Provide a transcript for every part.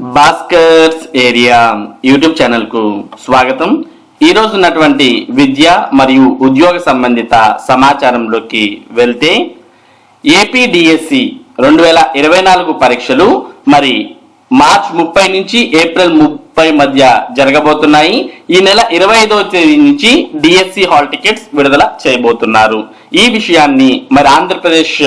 Bhaskar's area YouTube ఛానల్కు స్వాగతం ఈరోజు ఉన్నటువంటి విద్య మరియు ఉద్యోగ సంబంధిత సమాచారంలోకి వెళ్తే ఏపీడిఎస్సి రెండు వేల ఇరవై నాలుగు పరీక్షలు మరి మార్చ్ ముప్పై నుంచి ఏప్రిల్ ముప్పై మధ్య జరగబోతున్నాయి. ఈ నెల ఇరవై ఐదవ తేదీ నుంచి డిఎస్సి హాల్ టికెట్స్ విడుదల చేయబోతున్నారు. ఈ విషయాన్ని మరి ఆంధ్రప్రదేశ్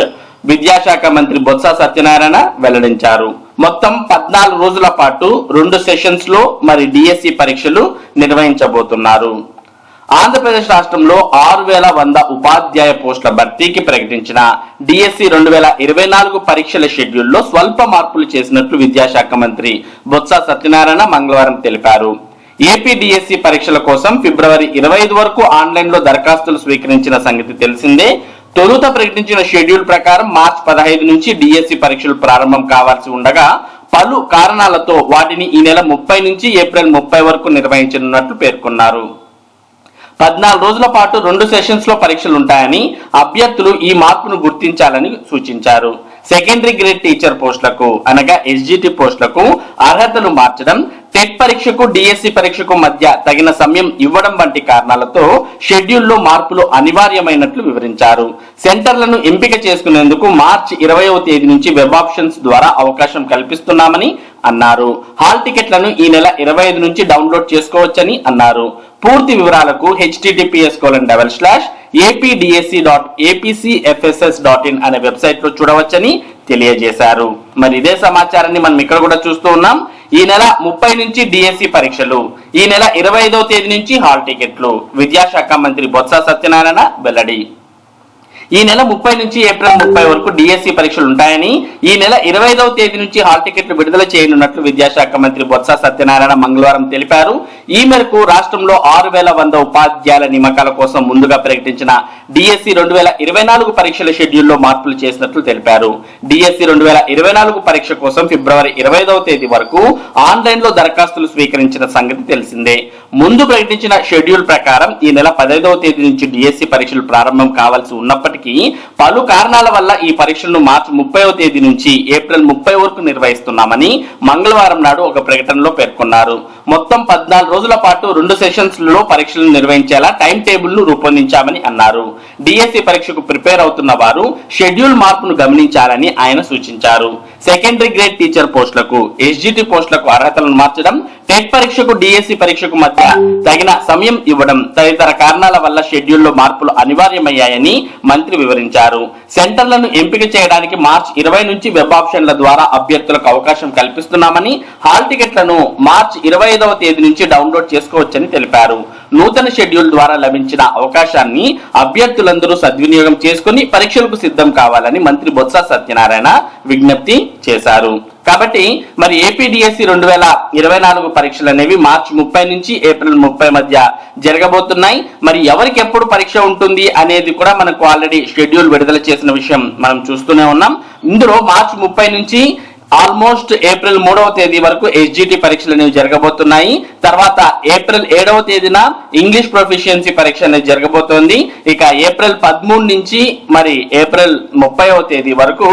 విద్యాశాఖ మంత్రి బొత్స సత్యనారాయణ వెల్లడించారు. మొత్తం పద్నాలుగు రోజుల పాటు రెండు సెషన్స్లో మరి డిఎస్సి పరీక్షలు నిర్వహించబోతున్నారు. ఆంధ్రప్రదేశ్ రాష్ట్రంలో ఆరు వేల వంద ఉపాధ్యాయ పోస్టుల భర్తీకి ప్రకటించిన డిఎస్సి రెండు వేల ఇరవై నాలుగు పరీక్షల షెడ్యూల్లో స్వల్ప మార్పులు చేసినట్లు విద్యాశాఖ మంత్రి బొత్స సత్యనారాయణ మంగళవారం తెలిపారు. ఏపీ డిఎస్సి పరీక్షల కోసం ఫిబ్రవరి ఇరవై ఐదు వరకు ఆన్లైన్లో దరఖాస్తులు స్వీకరించిన సంగతి తెలిసిందే. తొలుత ప్రకటించిన షెడ్యూల్ ప్రకారం మార్చ్ పదహైదు నుంచి డిఎస్సి పరీక్షలు ప్రారంభం కావాల్సి ఉండగా పలు కారణాలతో వాటిని ఈ నెల ముప్పై నుంచి ఏప్రిల్ ముప్పై వరకు నిర్వహించనున్నట్లు పేర్కొన్నారు. పద్నాలుగు రోజుల పాటు రెండు సెషన్స్లో పరీక్షలు ఉంటాయని అభ్యర్థులు ఈ మార్పును గుర్తించాలని సూచించారు. సెకండరీ గ్రేడ్ టీచర్ పోస్టులకు అనగా ఎస్జిటి పోస్టులకు అర్హతలు మార్చడం టెట్ పరీక్షకు డిఎస్సి పరీక్షకు మధ్య తగిన సమయం ఇవ్వడం వంటి కారణాలతో షెడ్యూల్లో మార్పులు అనివార్యమైనట్లు వివరించారు. సెంటర్లను ఎంపిక చేసుకునేందుకు మార్చి ఇరవైవ తేదీ నుంచి వెబ్ ఆప్షన్స్ ద్వారా అవకాశం కల్పిస్తున్నామని అన్నారు. హాల్ టికెట్లను ఈ నెల ఇరవై ఐదు నుంచి డౌన్లోడ్ చేసుకోవచ్చని అన్నారు. పూర్తి వివరాలకు HTTPS colon double slash APDSC dot APCFSS dot in అనే వెబ్సైట్లో చూడవచ్చని తెలియజేశారు. మరి ఇదే సమాచారాన్ని మనం ఇక్కడ కూడా చూస్తూ ఉన్నాం. ఈ నెల ముప్పై నుంచి డిఎస్సి పరీక్షలు ఈ నెల ఇరవై ఐదో తేదీ నుంచి హాల్ టికెట్లు. విద్యాశాఖ మంత్రి బొత్స సత్యనారాయణ వెల్లడి. ఈ నెల ముప్పై నుంచి ఏప్రిల్ ముప్పై వరకు డిఎస్సి పరీక్షలు ఉంటాయని ఈ నెల ఇరవై ఐదవ తేదీ నుంచి హాల్ టికెట్లు విడుదల చేయనున్నట్లు విద్యాశాఖ మంత్రి బొత్స సత్యనారాయణ మంగళవారం తెలిపారు. ఈ మేరకు రాష్ట్రంలో ఆరు వేల వంద ఉపాధ్యాయుల నియమకాల కోసం ముందుగా ప్రకటించిన డిఎస్సి రెండు వేల ఇరవై నాలుగు పరీక్షల షెడ్యూల్లో మార్పులు చేసినట్లు తెలిపారు. డిఎస్సి రెండు వేల ఇరవై నాలుగు పరీక్ష కోసం ఫిబ్రవరి ఇరవై ఐదవ తేదీ వరకు ఆన్లైన్లో దరఖాస్తులు స్వీకరించిన సంగతి తెలిసిందే. ముందు ప్రకటించిన షెడ్యూల్ ప్రకారం ఈ నెల పదహైదవ తేదీ నుంచి డిఎస్సి పరీక్షలు ప్రారంభం కావాల్సి ఉన్నప్పటికీ పలు కారణాల వల్ల ఈ పరీక్షలను మార్చి ముప్పైవ తేదీ నుంచి ఏప్రిల్ ముప్పై వరకు నిర్వహిస్తున్నామని మంగళవారం నాడు ఒక ప్రకటనలో పేర్కొన్నారు. మొత్తం పద్నాలుగు రోజుల పాటు రెండు సెషన్స్లో పరీక్షలు నిర్వహించేలా టైం టేబుల్ను రూపొందించామని అన్నారు. డిఎస్సి పరీక్షకు ప్రిపేర్ అవుతున్న వారు షెడ్యూల్ మార్పును గమనించాలని ఆయన సూచించారు. సెకండరీ గ్రేడ్ టీచర్ పోస్టులకు ఎస్జిటి పోస్టులకు అర్హతలను మార్చడం టెట్ పరీక్షకు డిఎస్సి పరీక్షకు మధ్య తగిన సమయం ఇవ్వడం తదితర కారణాల వల్ల షెడ్యూల్లో మార్పులు అనివార్యమయ్యాయని మంత్రి వివరించారు. సెంటర్లను ఎంపిక చేయడానికి మార్చ్ ఇరవై నుంచి వెబ్ ఆప్షన్ల ద్వారా అభ్యర్థులకు అవకాశం కల్పిస్తున్నామని హాల్ టికెట్లను మార్చ్ ఇరవై ఐదవ తేదీ నుంచి డౌన్లోడ్ చేసుకోవచ్చని తెలిపారు. నూతన షెడ్యూల్ ద్వారా లభించిన అవకాశాన్ని అభ్యర్థులందరూ సద్వినియోగం చేసుకుని పరీక్షలకు సిద్ధం కావాలని మంత్రి బొత్స సత్యనారాయణ విజ్ఞప్తి చేశారు. కాబట్టి మరి ఏపీడిఎస్సి రెండు వేల ఇరవై నాలుగు పరీక్షలు అనేవి మార్చి ముప్పై నుంచి ఏప్రిల్ ముప్పై మధ్య జరగబోతున్నాయి. మరి ఎవరికి ఎప్పుడు పరీక్ష ఉంటుంది అనేది కూడా మనకు ఆల్రెడీ షెడ్యూల్ విడుదల చేసిన విషయం మనం చూస్తూనే ఉన్నాం. ఇందులో మార్చి ముప్పై నుంచి ఆల్మోస్ట్ ఏప్రిల్ మూడవ తేదీ వరకు ఎస్జిటి పరీక్షలు అనేవి జరగబోతున్నాయి. తర్వాత ఏప్రిల్ ఏడవ తేదీన ఇంగ్లీష్ ప్రొఫిషియన్సీ పరీక్ష అనేది జరగబోతోంది. ఇక ఏప్రిల్ పదమూడు నుంచి మరి ఏప్రిల్ ముప్పైవ తేదీ వరకు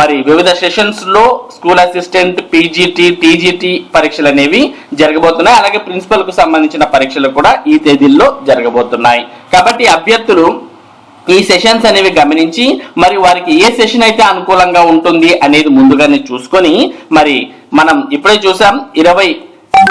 మరి వివిధ సెషన్స్లో స్కూల్ అసిస్టెంట్ పీజీటీ టీజీటీ పరీక్షలు అనేవి జరగబోతున్నాయి. అలాగే ప్రిన్సిపల్కు సంబంధించిన పరీక్షలు కూడా ఈ తేదీల్లో జరగబోతున్నాయి. కాబట్టి అభ్యర్థులు ఈ సెషన్స్ అనేవి గమనించి మరి వారికి ఏ సెషన్ అయితే అనుకూలంగా ఉంటుంది అనేది ముందుగానే చూసుకొని మరి మనం ఇప్పుడే చూసాం ఇరవై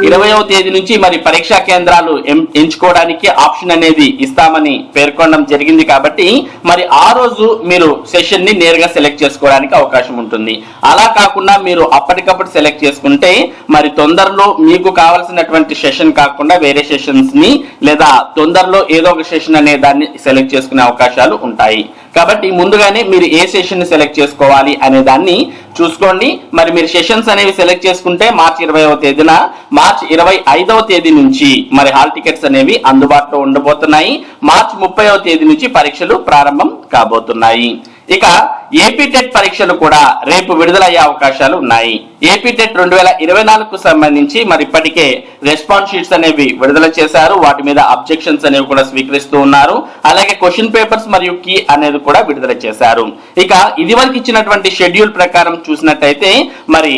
ఇరవయో తేదీ నుంచి మరి పరీక్షా కేంద్రాలు ఎం- ఎంచుకోవడానికి ఆప్షన్ అనేది ఇస్తామని పేర్కొనడం జరిగింది కాబట్టి మరి ఆ రోజు మీరు సెషన్ని నేరుగా సెలెక్ట్ చేసుకోవడానికి అవకాశం ఉంటుంది. అలా కాకుండా మీరు అప్పటికప్పుడు సెలెక్ట్ చేసుకుంటే మరి తొందరలో మీకు కావాల్సినటువంటి సెషన్ కాకుండా వేరే సెషన్స్ని లేదా తొందరలో ఏదో ఒక సెషన్ అనే దాన్ని సెలెక్ట్ చేసుకునే అవకాశాలు ఉంటాయి. కాబట్టి ముందుగానే మీరు ఏ సెషన్ని సెలెక్ట్ చేసుకోవాలి అనే దాన్ని చూసుకోండి. మరి మీరు సెషన్స్ అనేవి సెలెక్ట్ చేసుకుంటే మార్చి ఇరవైవ తేదీన మార్చి ఇరవై ఐదవ తేదీ నుంచి మరి హాల్ టికెట్స్ అనేవి అందుబాటులో ఉండబోతున్నాయి. మార్చి ముప్పైవ తేదీ నుంచి పరీక్షలు ప్రారంభం కాబోతున్నాయి. ఇక ఏపీ టెట్ పరీక్షలు కూడా రేపు విడుదలయ్యే అవకాశాలు ఉన్నాయి. ఏపీ టెట్ రెండు వేల ఇరవై నాలుగుకు సంబంధించి మరి ఇప్పటికే రెస్పాన్స్ షీట్స్ అనేవి విడుదల చేశారు. వాటి మీద అబ్జెక్షన్స్ అనేవి కూడా స్వీకరిస్తూ ఉన్నారు. అలాగే క్వశ్చన్ పేపర్స్ మరియు కీ అనేది కూడా విడుదల చేశారు. ఇక ఇదివరకు ఇచ్చినటువంటి షెడ్యూల్ ప్రకారం చూసినట్టయితే మరి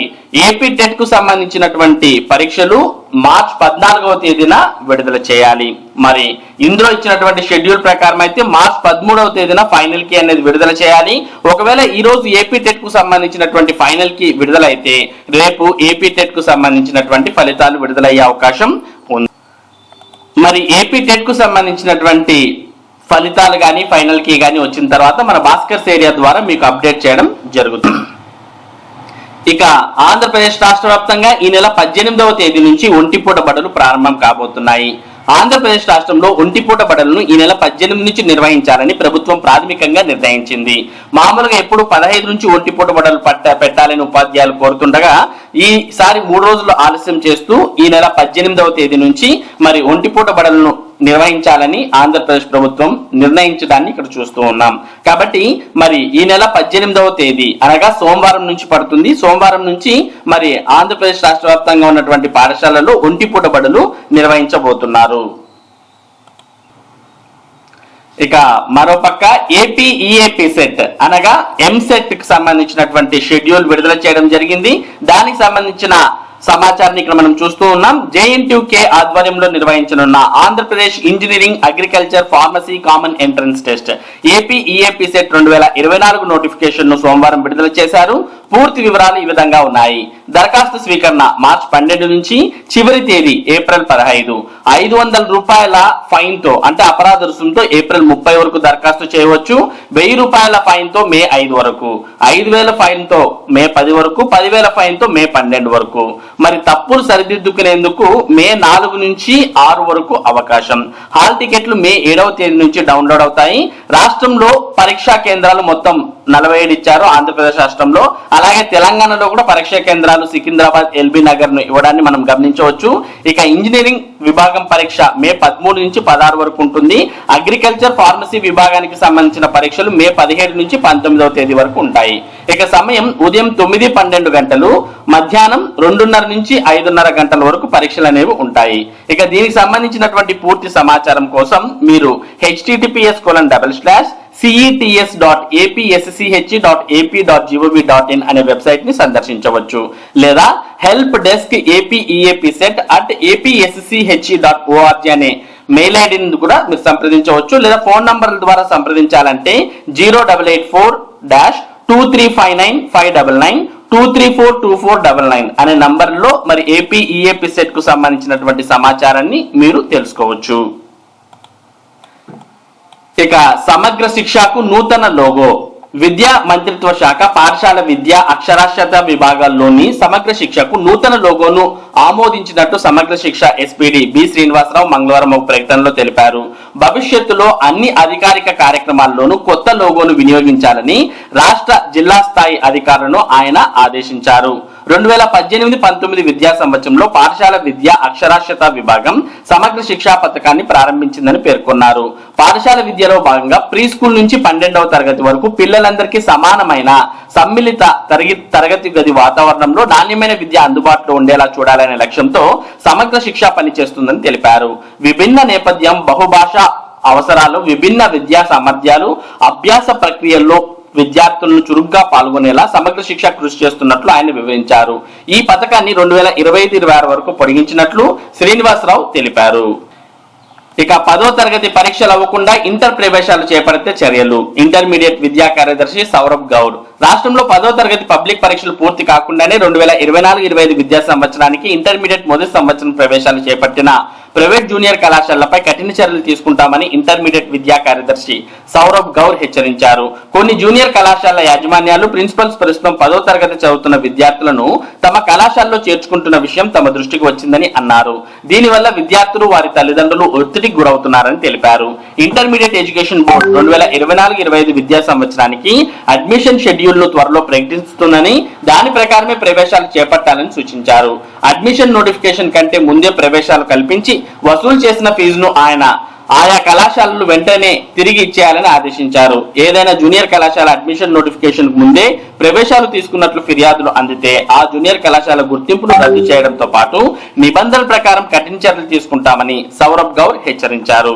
ఏపీ టెట్కు సంబంధించినటువంటి పరీక్షలు మార్చ్ పద్నాలుగవ తేదీన విడుదల చేయాలి. మరి ఇందులో ఇచ్చినటువంటి షెడ్యూల్ ప్రకారం అయితే మార్చ్ పదమూడవ తేదీన ఫైనల్కి అనేది విడుదల చేయాలి. ఒకవేళ ఈ రోజు ఏపీ టెట్కు సంబంధించినటువంటి ఫైనల్కి విడుదల అయితే రేపు ఏపీ టెట్కు సంబంధించినటువంటి ఫలితాలు విడుదలయ్యే అవకాశం ఉంది. మరి ఏపీ టెట్కు సంబంధించినటువంటి ఫలితాలు కానీ ఫైనల్కి కానీ వచ్చిన తర్వాత మన భాస్కర్స్ ఏరియా ద్వారా మీకు అప్డేట్ చేయడం జరుగుతుంది. ఇక ఆంధ్రప్రదేశ్ రాష్ట్ర వ్యాప్తంగా ఈ నెల పద్దెనిమిదవ తేదీ నుంచి ఒంటిపూట బడులు ప్రారంభం కాబోతున్నాయి. ఆంధ్రప్రదేశ్ రాష్ట్రంలో ఒంటిపూట బడులను ఈ నెల పద్దెనిమిది నుంచి నిర్వహించాలని ప్రభుత్వం ప్రాథమికంగా నిర్ణయించింది. మామూలుగా ఎప్పుడు పదహైదు నుంచి ఒంటిపూట బడులు పట్ట పెట్టాలని ఉపాధ్యాయులు కోరుతుండగా ఈసారి మూడు రోజులు ఆలస్యం చేస్తూ ఈ నెల పద్దెనిమిదవ తేదీ నుంచి మరి ఒంటిపూట బడులను నిర్వహించాలని ఆంధ్రప్రదేశ్ ప్రభుత్వం నిర్ణయించడాన్ని ఇక్కడ చూస్తూ ఉన్నాం. కాబట్టి మరి ఈ నెల పద్దెనిమిదవ తేదీ అనగా సోమవారం నుంచి పడుతుంది. సోమవారం నుంచి మరి ఆంధ్రప్రదేశ్ రాష్ట్ర వ్యాప్తంగా ఉన్నటువంటి పాఠశాలలో ఒంటిపూట బడులు నిర్వహించబోతున్నారు. ఇక మరోపక్క ఏపీ ఈఏపీ సెట్ అనగా ఎంసెట్కి సంబంధించినటువంటి షెడ్యూల్ విడుదల చేయడం జరిగింది. దానికి సంబంధించిన సమాచారాన్ని ఇక్కడ మనం చూస్తూ ఉన్నాం. జేఎన్టీకే ఆధ్వర్యంలో నిర్వహించనున్న Andhra Pradesh engineering agriculture pharmacy common entrance test. AP EAP CET రెండు వేల ఇరవై నాలుగు నోటిఫికేషన్ను సోమవారం విడుదల చేశారు. పూర్తి వివరాలు ఈ విధంగా ఉన్నాయి. దరఖాస్తు స్వీకరణ మార్చి పన్నెండు నుంచి చివరి తేదీ ఏప్రిల్ పదహైదు. ఐదు వందల రూపాయల ఫైన్తో అంటే అపరాధ రుసుంతో ఏప్రిల్ ముప్పై వరకు దరఖాస్తు చేయవచ్చు. వెయ్యి రూపాయల ఫైన్తో మే ఐదు వరకు. ఐదు వేల ఫైన్తో మే పది వరకు పదివేల ఫైన్తో మే పన్నెండు వరకు. మరి తప్పులు సరిదిద్దుకునేందుకు మే నాలుగు నుంచి ఆరు వరకు అవకాశం. హాల్ టికెట్లు మే ఏడవ తేదీ నుంచి డౌన్లోడ్ అవుతాయి. రాష్ట్రంలో పరీక్షా కేంద్రాలు మొత్తం నలభై ఏడు ఇచ్చారు ఆంధ్రప్రదేశ్ రాష్ట్రంలో. అలాగే తెలంగాణలో కూడా పరీక్షా కేంద్రాలు సికింద్రాబాద్ ఎల్బీ నగర్ను ఇవ్వడాన్ని మనం గమనించవచ్చు. ఇక ఇంజనీరింగ్ విభాగం పరీక్ష మే పదమూడు నుంచి పదహారు వరకు ఉంటుంది. అగ్రికల్చర్ ఫార్మసీ విభాగానికి సంబంధించిన పరీక్షలు మే పదిహేడు నుంచి పంతొమ్మిదవ తేదీ వరకు ఉంటాయి. ఇక సమయం ఉదయం తొమ్మిది పన్నెండు గంటలు మధ్యాహ్నం రెండున్నర నుంచి ఐదున్నర గంటల వరకు పరీక్షలు అనేవి ఉంటాయి. ఇక దీనికి సంబంధించినటువంటి పూర్తి సమాచారం కోసం మీరు HTTPS colon double slash CETS dot APSCHE dot AP dot GOV dot in అనే వెబ్సైట్ని సందర్శించవచ్చు. లేదా help desk APEAP CET at APSCHE dot ORG అనే మెయిల్ ఐడిని కూడా మీరు సంప్రదించవచ్చు. లేదా ఫోన్ నంబర్ల ద్వారా సంప్రదించాలంటే zero double eight four dash two three five nine five double nine two three four two four double nine అనే నంబర్లో మరి ఏపీఈఏపీ సెట్కు సంబంధించినటువంటి సమాచారాన్ని మీరు తెలుసుకోవచ్చు. ఇక సమగ్ర శిక్షకు నూతన లోగో. విద్యా మంత్రిత్వ శాఖ పాఠశాల విద్య అక్షరాస్యత విభాగాల్లోని సమగ్ర శిక్షకు నూతన లోగోను ఆమోదించినట్టు సమగ్ర శిక్ష ఎస్పీడి బి శ్రీనివాసరావు మంగళవారం ఒక ప్రకటనలో తెలిపారు. భవిష్యత్తులో అన్ని అధికారిక కార్యక్రమాల్లోనూ కొత్త లోగోను వినియోగించాలని రాష్ట్ర జిల్లా స్థాయి అధికారులను ఆయన ఆదేశించారు. రెండు వేల పద్దెనిమిది పంతొమ్మిది విద్యా సంవత్సరంలో పాఠశాల విద్య అక్షరాస్యత విభాగం సమగ్ర శిక్షా పథకాన్ని ప్రారంభించిందని పేర్కొన్నారు. పాఠశాల విద్యలో భాగంగా ప్రీ స్కూల్ నుంచి పన్నెండవ తరగతి వరకు పిల్లలందరికీ సమానమైన సమ్మిళిత తరగతి తరగతి గది వాతావరణంలో నాణ్యమైన విద్య అందుబాటులో ఉండేలా చూడాలనే లక్ష్యంతో సమగ్ర శిక్ష పనిచేస్తుందని తెలిపారు. విభిన్న నేపథ్యం బహుభాష అవసరాలు విభిన్న విద్యా సామర్థ్యాలు అభ్యాస ప్రక్రియల్లో విద్యార్థులను చురుగ్గా పాల్గొనేలా సమగ్ర శిక్ష కృషి చేస్తున్నట్లు ఆయన వివరించారు. ఈ పథకాన్ని రెండు వేల ఇరవై ఐదు ఇరవై ఆరు వరకు పొడిగించినట్లు శ్రీనివాసరావు తెలిపారు. ఇక పదో తరగతి పరీక్షలు అవ్వకుండా ఇంటర్ ప్రవేశాలు చేపడితే చర్యలు. ఇంటర్మీడియట్ విద్యా కార్యదర్శి సౌరభ్ గౌడ్. రాష్ట్రంలో పదో తరగతి పబ్లిక్ పరీక్షలు పూర్తి కాకుండానే రెండు వేల ఇరవై నాలుగు ఇరవై ఐదు విద్యా సంవత్సరానికి ఇంటర్మీడియట్ మొదటి సంవత్సరం ప్రవేశాలు చేపట్టిన ప్రైవేట్ జూనియర్ కళాశాలలపై కఠిన చర్యలు తీసుకుంటామని ఇంటర్మీడియట్ విద్యా కార్యదర్శి సౌరభ్ గౌర్ హెచ్చరించారు. కొన్ని జూనియర్ కళాశాల యాజమాన్యాలు ప్రిన్సిపల్స్ ప్రస్తుతం పదో తరగతి చదువుతున్న విద్యార్థులను తమ కళాశాలలో చేర్చుకుంటున్న విషయం తమ దృష్టికి వచ్చిందని అన్నారు. దీనివల్ల విద్యార్థులు వారి తల్లిదండ్రులు ఒత్తిడికి గురవుతున్నారని తెలిపారు. ఇంటర్మీడియట్ ఎడ్యుకేషన్ బోర్డు రెండు వేల ఇరవై నాలుగు ఇరవై ఐదు విద్యా సంవత్సరానికి అడ్మిషన్ షెడ్యూల్ను త్వరలో ప్రకటిస్తుందని దాని ప్రకారమే ప్రవేశాలు చేపట్టాలని సూచించారు. అడ్మిషన్ నోటిఫికేషన్ కంటే ముందే ప్రవేశాలు కల్పించి వసూలు చేసిన ఫీజును ఆయన ఆయా కళాశాలలు వెంటనే తిరిగి ఇచ్చేయాలని ఆదేశించారు. ఏదైనా జూనియర్ కళాశాల అడ్మిషన్ నోటిఫికేషన్ ముందే ప్రవేశాలు తీసుకున్నట్లు ఫిర్యాదులు అందితే ఆ జూనియర్ కళాశాల గుర్తింపును రద్దు చేయడంతో పాటు నిబంధనల ప్రకారం కఠిన చర్యలు తీసుకుంటామని సౌరభ్ గౌర్ హెచ్చరించారు.